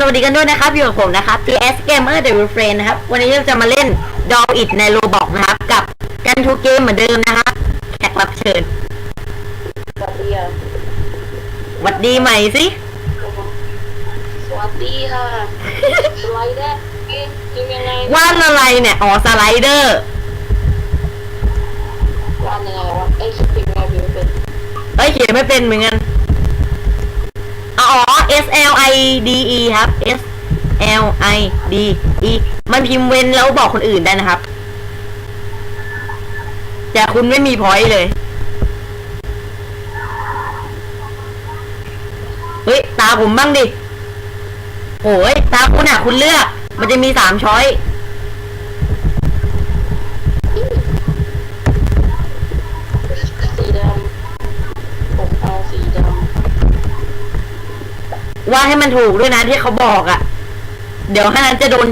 สวัสดีกันด้วยนะครับอยู่กับผมนะครับ TS Gamer The Real Friend นะครับ วันนี้เราจะมาเล่น Doll It ใน Roblox นะครับ กับกันทูเกมเหมือนเดิมนะครับ แขกรับเชิญสวัสดีอะหวัดดีใหม่สิ สวัสดีค่ะสไลเดอร์เอ๊ะกินยังไงวาดอะไรเนี่ย อ๋อสไลเดอร์วาดยังไงวะไอ้คิดเป็นไงบิวเป็นเอ้ยเขียนไม่เป็นเหมือนกัน อ๋อ S L I D E ครับ S L I D E มันพิมพ์เว้นแล้วบอกคนอื่นได้นะครับ แต่คุณไม่มีพอยต์เลย เฮ้ย ตาผมบ้างดิโอ้ยตาคุณอะ คุณเลือก มันจะมีสามช้อย ว่าให้มันถูกด้วยนะที่เขาบอกอะ่ะ เดี๋ยวถ้านั้นจะโดน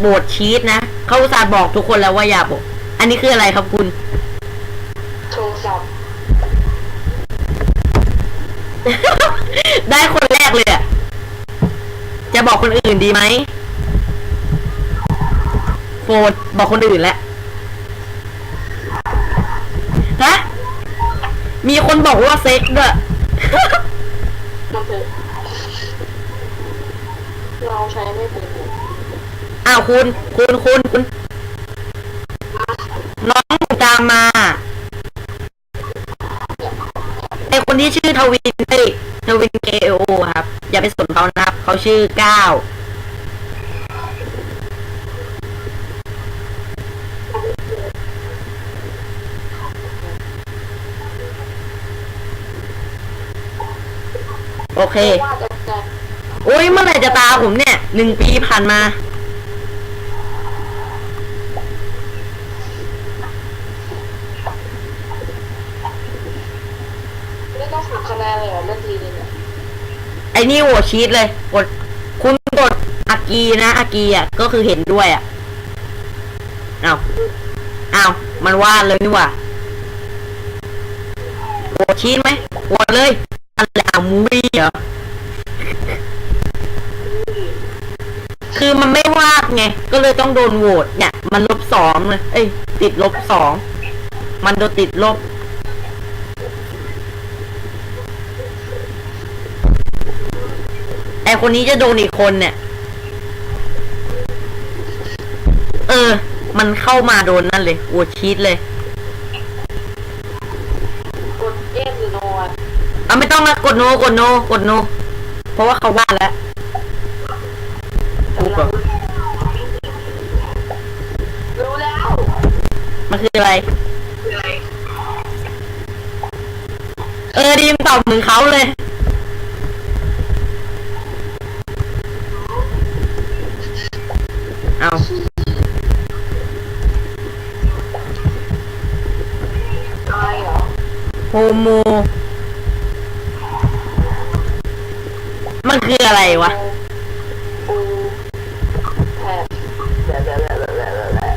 โบดชีตนะเขาอุตส่าห์บอกทุกคนแล้วว่าอย่าบอก อันนี้คืออะไรครับคุณำโทรศัพท์ ได้คนแรกเลยอะจะบอกคนอื่นดีไหมโฟนบอกคนอื่นแล้วฮะมีคนบอกว่าเซ็กด้วย มันเป็นเรา ใช้ไม่เป็นอ้าวคุณคุณคุณคุณ น้องตามมาไอคนที่ชื่อทวินเอ้ยทวินเกโอครับ อย่าไปสนเขานะครับ เขาชื่อก้าวโอเค ว่าจะ โอ้ยเมื่อไหร่จะตาผมเนี่ยหนึ่งปีผ่านมา ไม่ต้องหักคะแนนเลยเหรอเล่นทีนึงเนี่ยไอ้นี่โหวตชีตเลยกดคุณกดอากีนะอากีอะก็คือเห็นด้วยอะเอาเอามันวาดเลยนี่หว่าโหวตชีตไหมโหวตเลยอะไรอะมูวี่เหรอ คือมันไม่วาดไง ก็เลยต้องโดนโหวตเนี่ย มันลบสองเลยเอ้ย ติดลบสอง มันโดนติดลบ ไอคนนี้จะโดนอีกคนเนี่ย เออ มันเข้ามาโดนนั่นเลยโหวตชีตเลย กดเอฟหรือโนอะเอาไม่ต้องนะกดโน กดโน กดโน เพราะว่าเขาวาดแล้ว แต่เรารู้แล้วมันคืออะไร เออดีมตอบเหมือนเขาเลย เอาอะไรเหรอโฮโม มันคืออะไรวะปูแผ่แหละแหละแหละแหละแหละแหละ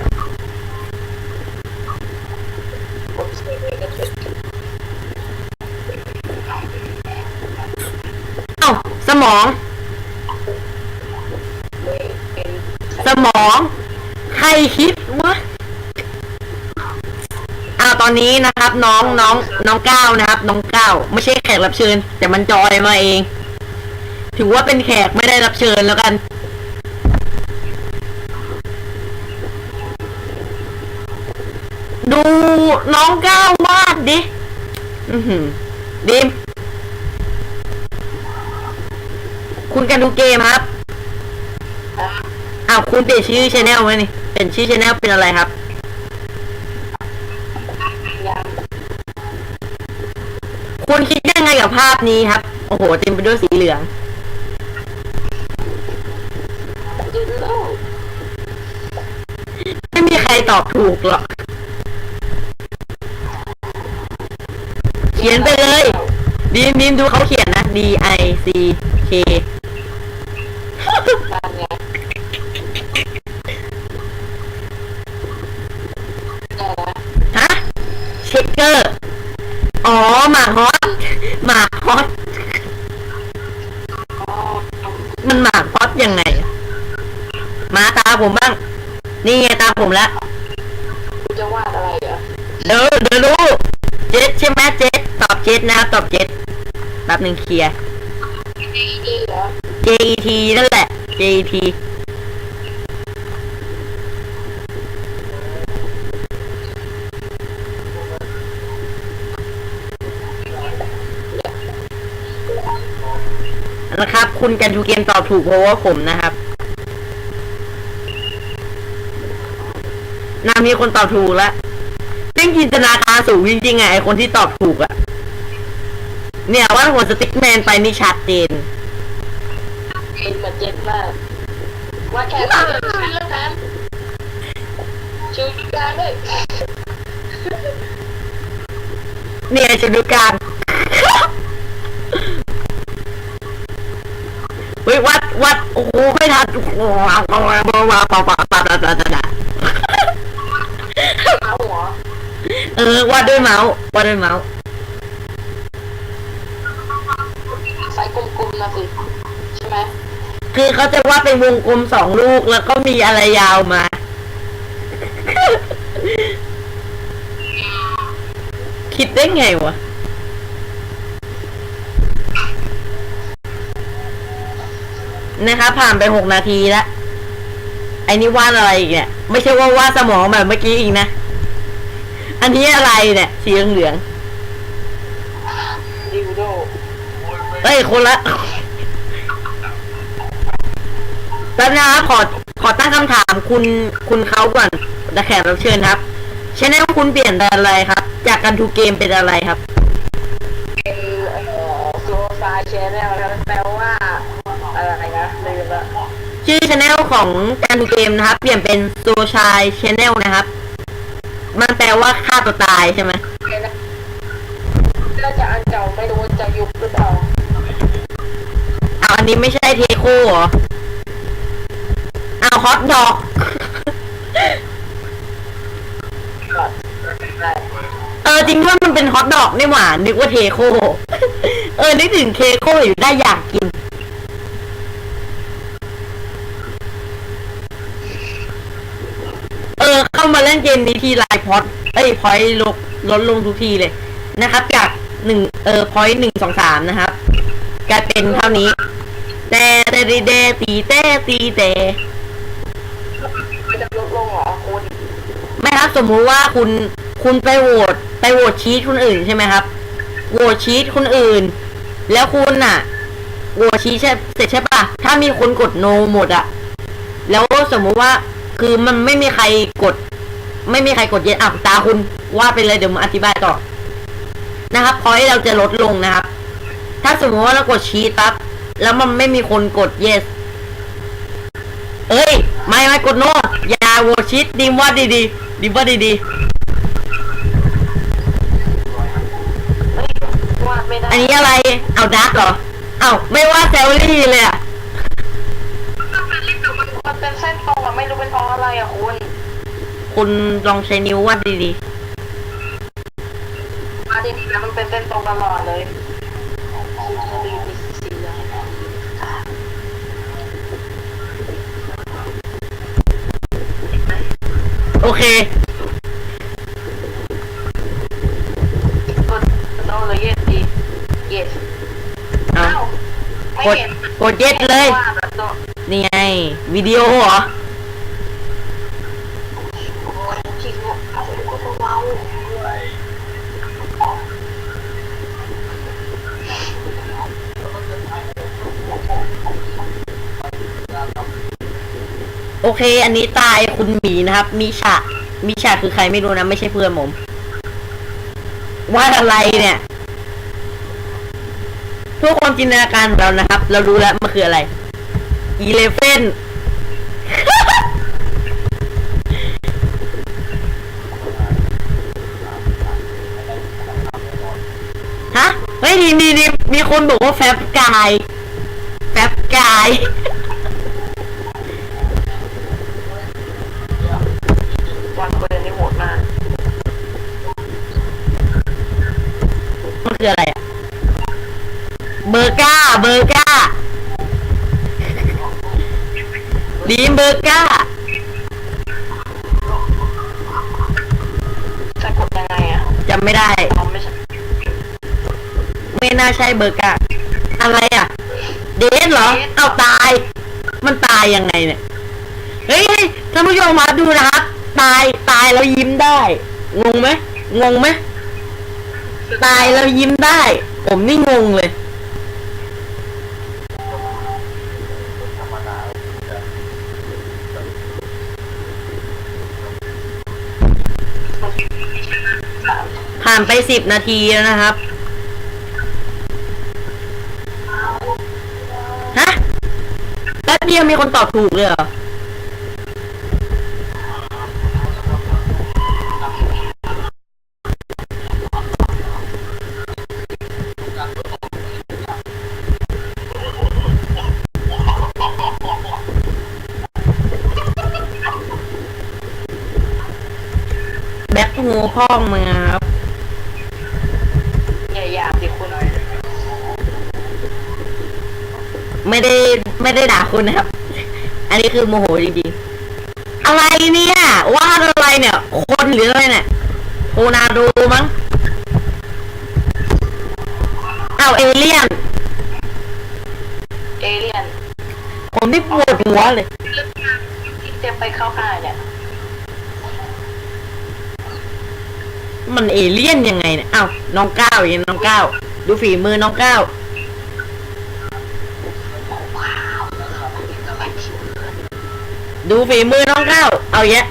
กดเซฟไว้ก็เสร็จ เอ้า สมอง เลยเป็น สมอง ใครคิดวะอ้าวตอนนี้นะครับ น้องน้องน้องก้าวนะครับ น้องก้าวไม่ใช่แขกรับเชิญ แต่มันจอยมาเอง ถือว่าเป็นแขกไม่ได้รับเชิญแล้วกันดูน้องก้าววาดดิ อือหือดิม คุณกันดูเกมครับ อ้าว คุณเปลี่ยนชื่อชแนลไหมนี่ เปลี่ยนชื่อชแนลเป็นอะไรครับ คุณคิดยังไงกับภาพนี้ครับ โอ้โห เต็มไปด้วยสีเหลือง ไม่มีใครตอบถูกหรอก เขียนไปเลย ดีมดีมดูเขาเขียนนะ D I C K ตามไงแต่ละ ฮะ เช็คเกอร์ อ๋อ หมาฮอต หมาฮอตอ๋อมันหมากฮอตยังไง มาตาผมบ้าง นี่ไงตาผมแล้วคุณจะวาดอะไรเหรอเดี๋ยวเดี๋ยวรู้ เจ็ดใช่ไหมเจ็ดตอบเจ็ดนะครับตอบเจ็ดแป๊บหนึ่งเคลียร์นี่เหรอ JET นั่นแหละ JET นะครับ คุณกันทูเกมตอบถูกเพราะว่าผมนะครับนามีคนตอบถูกแล้วเรื่องจินตนาการสูงจริงๆไงไอคนที่ตอบถูกอะเนี่ยว่าหัวสติ๊กแมนไปนี่ชัดเจนเป็นเหมือนเจ็ดมากว่าแค่นั้นเลยชื่อแทนชื่อการด้วยเนี่ยชนุการ เฮ้ย วัดวัดโอ้โหไม่ทันโอ้โหว้าวว้าวว้าวว้าวว้าวว้าวว้าวว้าวว้าวว้าวเอาหัวเออวัดด้วยเมาส์วัดด้วยเมาส์ใส่กลมๆนะสิใช่ไหมคือเขาจะว่าดเป็นวงกลมสองลูกแล้วก็มีอะไรยาวมาคิดได้ไงวะ นะครับผ่านไปหกนาทีแล้วไอ้นี่วาดอะไรอีกเนี่ย ไม่ใช่ว่าวาดสมองแบบเมื่อกี้อีกนะ อันนี้อะไรเนี่ย สีเหลืองดิวโดๆเอ้ย คนละแล้วนะครับขอขอตั้งคำถามคุณคุณเขาก่อนและแขกรับเชิญครับชแนลคุณเปลี่ยนเป็นอะไรครับ จากการทูเกมเป็นอะไรครับ ชื่อชแนลของการทูเกมนะครับ เปลี่ยนเป็นโซชายชแนลนะครับ มันแปลว่าฆ่าตัวตายใช่ไหมน่าจะอันเก่าไม่รู้ว่าจะยุบหรือเปล่าเอาอันนี้ไม่ใช่เทโคเหรอเอาฮอตดอกก่อนได้เออจริงว่ามันเป็นฮอตดอกนี่หว่านึกว่าเทโค เออนึกถึงเทโคอยู่ได้อยากกิน เออ เข้ามาเล่นเกมนี้ทีไลน์พอดเอ้ยพอยลดลดลงทุกทีเลยนะครับ จากหนึ่งเออพอยหนึ่งสองสามนะครับกลายเป็นเท่านี้แต่แต่ดีเดตีแต่ตีแต่ไม่จะลดลงเหรอคุณไม่ครับสมมุติว่าคุณคุณไปโหวตไปโหวตชีตคนอื่นใช่ไหมครับโหวตชีตคนอื่น แล้วคุณน่ะโหวตชีตใช่เสร็จใช่ปะถ้ามีคนกดโนหมดอะแล้วสมมุติว่าคือมันไม่มีใครกด ไม่มีใครกดเย็นอะตาคุณว่าไปเลยเดี๋ยวมาอธิบายต่อ นะครับพอยเราจะลดลงนะครับ ถ้าสมมติว่าเรากดชีตปั๊บแล้วมันไม่มีคนกด yes เอ้ย ไม่ไม่กดโนอย่าโหวตชีตดิมว่าดีๆดิมว่าดีเฮ้ยวาดไม่ได้ๆอันนี้อะไร เอาดักเหรอ เอาไม่ว่าแซลลี่เลยอะมันเป็นเส้นตรงอะไม่รู้เป็นเพราะอะไรอะคุณ คุณลองใช้นิ้ววาดดีมาดีๆนะมันเป็นเส้นตรงตลอดเลยจะดีมีสีเหลืองๆ โอเค กดโนเลยเย็ดดีเย็ดเอาอ้าวไม่กด เห็นกด yes เลย ว่าแบบตัวนี่ไง วิดีโอเหรอ โอ้ยจริงอะเอาไปกดเบา โอเค อันนี้ตายคุณหมีนะครับมีฉะมีฉะคือใครไม่รู้นะ ไม่ใช่เพื่อนผมวาดอะไรเนี่ยทุกคนจินตนาการของเรานะครับ เรารู้แล้วมันคืออะไรอีเลฟเฟนฮะเฮ้ยนี่นี่นี่มีคนบอกว่าแฟบกาย แฟบกาย ๆวันเปิดในโหมดมาก มันคืออะไรอะ เบอร์ก้าเบอร์ก้าดีมเบอร์ก้าสะกดยังไงอะจำไม่ได้ อ๋อไม่ใช่ไม่น่าใช่เบอร์ก้าอะไรอะ เดนเหรอ เอาตาย มันตายยังไงเนี่ย เฮ้ยเฮ้ยท่านผู้ชมมาดูนะครับ ตายตายแล้วยิ้มได้ งงไหมงงไหม ตายแล้วยิ้มได้ ผมนี่งงเลย ผ่านไปสิบนาทีแล้วนะครับ ฮะ แป๊บเดียวมีคนตอบถูกเลยเหรอ แบ็คโฮพ่องมึงอ ไม่ได้ไม่ได้ด่าคุณนะครับ อันนี้คือโมโหจริงๆ อะไรเนี่ยวาดอะไรเนี่ย คนหรืออะไรเนี่ยโอนาโดมั้งอ้าวเอเลี่ยน เอเลี่ยนผมที่ปวดหัวเลยที่จะไปเข้าค่ายเนี่ยมันเอเลี่ยนยังไงเนี่ยอ้าวน้องก้าวอย่างน้องก้าวดูฝีมือน้องก้าว ดูฝีมือน้องก้าวเอาแยะ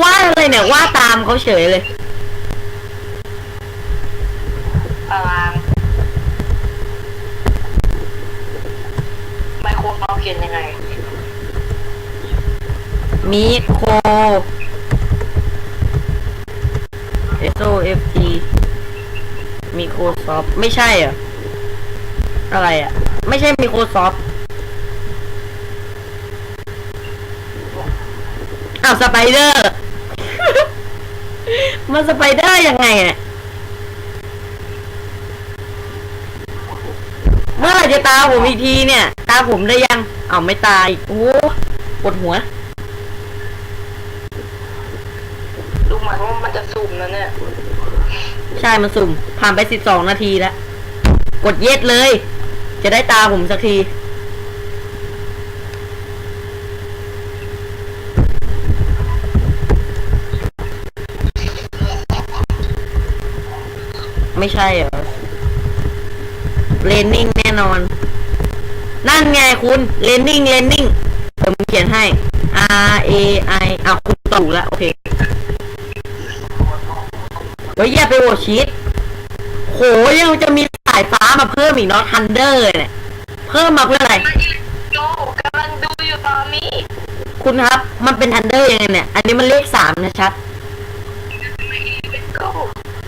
ว่าอะไรเนี่ยว่าตามเขาเฉยเลยตารางไมโครเราเขียนยังไง มิโคเอสโอเอฟทีมิโครซอฟไม่ใช่เหรอ อะไรอะ ไม่ใช่มิโครซอฟ อ้าวสไปเดอร์ มันสไปเดอร์ยังไงเนี่ยเมื่อไหร่จะตาผมอีกทีเนี่ย ตาผมได้ยังเอาไม่ตายโอ้โหปวดหัว ดูหมายว่ามันจะสุ่มนะเนี่ย ใช่มันสุ่ม ผ่านไปสิบสองนาทีแล้ว กดเย็ดเลย จะได้ตาผมสักที ไม่ใช่เหรอเลนนิ่งแน่นอน นั่นไงคุณเลนนิ่งเลนนิ่งผมเขียนให้ R A I อะคุณถูกแล้วโอเคเฮ้ยอย่าไปโหวตชีตโหยังจะมีสายฟ้ามาเพิ่มอีกเนาะทันเดอร์เนี่ย เพิ่มมาเพื่ออะไรโจกำลังดูอยู่ตอนนี้ คุณครับ มันเป็นทันเดอร์ยังไงเนี่ย อันนี้มันเลขสามนะชัดโก้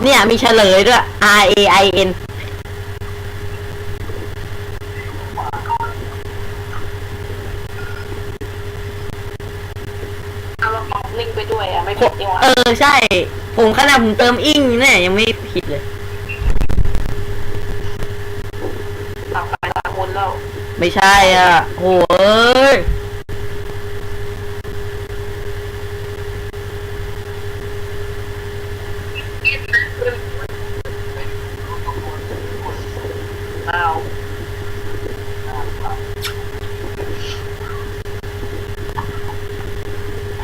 เนี่ยมีเฉลยด้วย R A I N เอาละของลิงก์ไปด้วยอะไม่ผิดนี่หว่าเออใช่ ผมขนาดผมเติมอิงเนี่ยยังไม่ผิดเลยตักไปตามคนแล้วไม่ใช่อะโหเอ้ย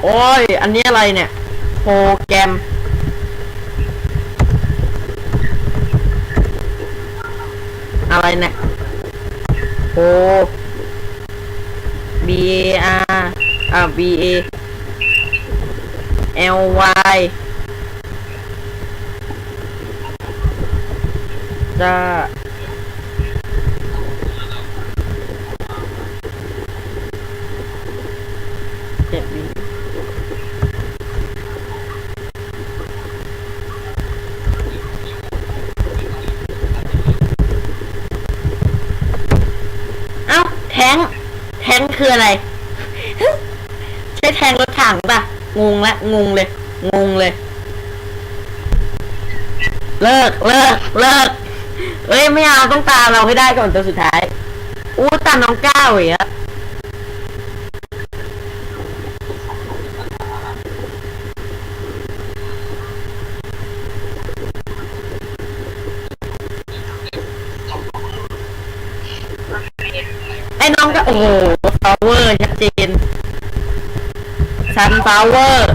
โอ้ย อันนี้อะไรเนี่ย โปรแกรม อะไรเนี่ยโ B A R อ่า B A L Y จะ ละงงเลยงงเลย เลิกเลิกเลิกเอ้ยไม่เอาต้องตามเราให้ได้ก่อนตัวสุดท้ายอู้ตัมน้องก้าวอีกอไอ้น้องก็โอ้โหฟาวเวอร์ชัดเจนชันฟาวเวอร์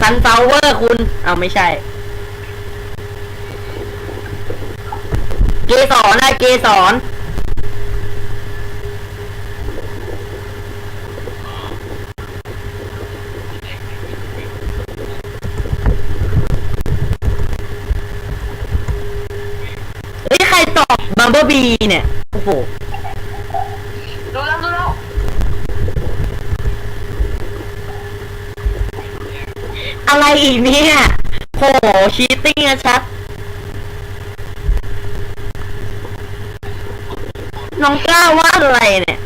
ซันฟลาวเวอร์คุณ เอาไม่ใช่ เกสรนะเกสรเฮ้ยใครตอบบัมเบอร์บีเนี่ย โอ้โห ดูแล้วดูแล้ว อะไรอีกเนี่ยโหชีตติ้งนะชัด น้องกล้าวาดอะไรเนี่ย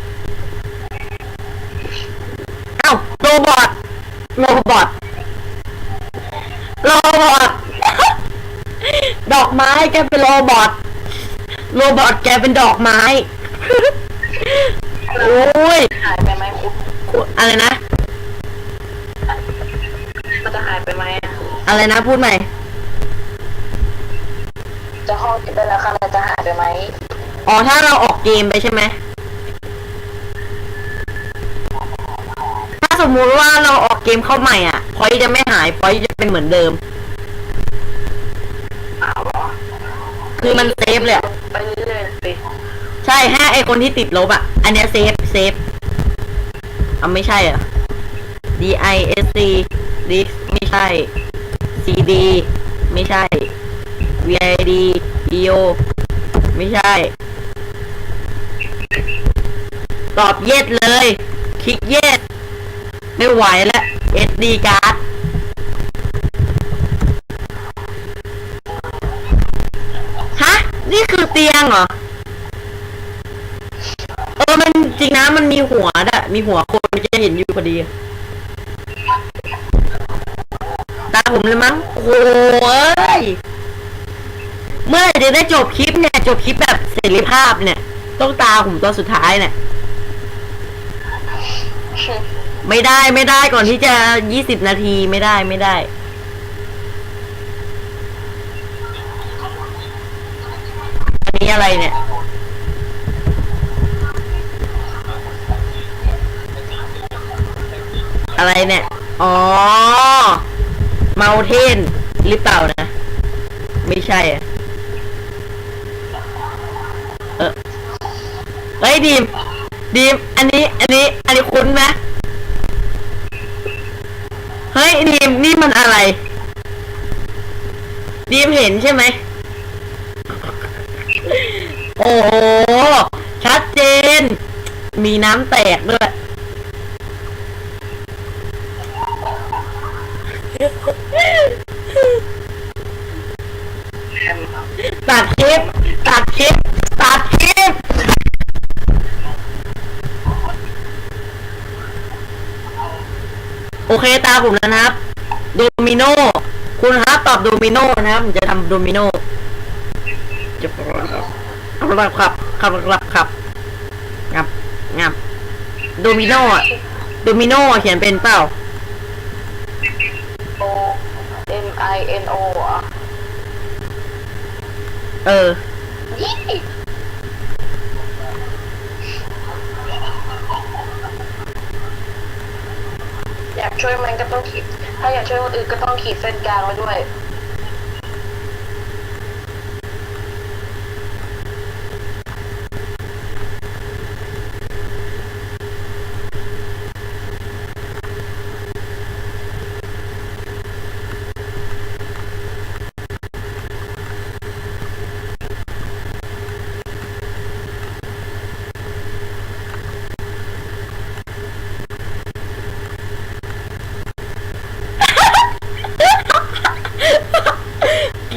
เอ้าโรบอทโรบอทโรบอทดอกไม้แกเป็นโรบอทโรบอทแกเป็นดอกไม้ โอ้ย หายไปไหมคุณอะไรนะ อะอะไรนะพูดใหม่ จะห้องเก็บได้แล้วค่ะมันจะหายไปไหมอ๋อถ้าเราออกเกมไปใช่ไหม ถ้าสมมุติว่าเราออกเกมเข้าใหม่อะพอยจะไม่หายพอยจะเป็นเหมือนเดิม อ้าวเหรอคือมันเซฟเลยอะไปเรื่อยๆสิใช่ห้าไอคนที่ติดลบอะ อันเนี้ยเซฟเซฟอะไม่ใช่เหรอะ D I S C disk ไม่ใช่ C D ไม่ใช่ V I D E O ไม่ใช่ ตอบเย็ดเลย คลิกเย็ดไม่ไหวแล้ว SD card ฮะ นี่คือเตียงเหรอ เออ มันจริงนะ มันมีหัวดะมีหัวคนจะเห็นอยู่พอดี ผมเลยมั้งโอ้ยเมื่อไหร่จะได้จบคลิปเนี่ยจบคลิปแบบเสรีภาพเนี่ย ต้องตาผมตัวสุดท้ายเนี่ย ไม่ได้ไม่ได้ก่อนที่จะยี่สิบนาทีไม่ได้ไม่ได้ อันนี้อะไรเนี่ยอะไรเนี่ย อ๋อ เมาเทนหรือเปล่านะ ไม่ใช่อะเออเฮ้ยดีมดีมอันนี้ อันนี้ อันนี้คุ้นไหมเฮ้ยดีมนี่มันอะไร ดีมเห็นใช่ไหม โอ้โห ชัดเจน มีน้ำแตกด้วย ตัดคลิป ตัดคลิป ตัดคลิป โอ เคตามผมแล้วนะครับ โดมิโน คุณครับตอบโดมิโนนะครับผมจะทำโดมิโนจะครับครับครับครับครับงับงับโดมิโนอะโดมิโนอะเขียนเป็นเปล่า O M I N O อะ เออ ยี่อยาก ช่วยมันก็ต้องขีด ถ้าอยากช่วยคนอื่นก็ต้องขีดเส้นกลางไว้ด้วย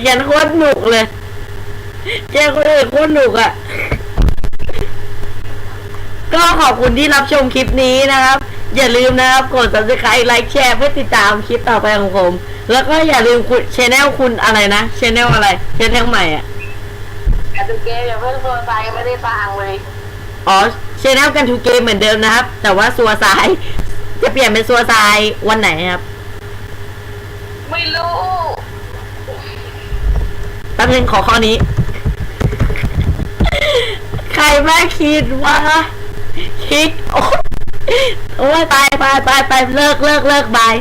เขียนโคตรหนุกเลยเจ้าคนอื่นโคตรหนุกอะ่ะ ก็ขอบคุณที่รับชมคลิปนี้นะครับ อย่าลืมนะครับ กด subscribe ไลค์แชร์เพื่อติดตามคลิปต่อไปของผม แล้วก็อย่าลืมคุณชแนลคุณอะไรนะชแนลอะไรชแนลใหม่อะแต่ดูเกมอย่าเพิ่งโซนใจไม่ได้สร้างเลยอ๋อชแนลกันทูเกมเหมือนเดิมนะครับ แต่ว่าซัวซายจะเปลี่ยนเป็นซัวซายวันไหนครับ ไม่รู้ แป๊บนึงขอข้อนี้ ใครแม่คิดว่าคิด โอ้ยโอ้ยไปไปไปไปเลิกเลิกเลิกบาย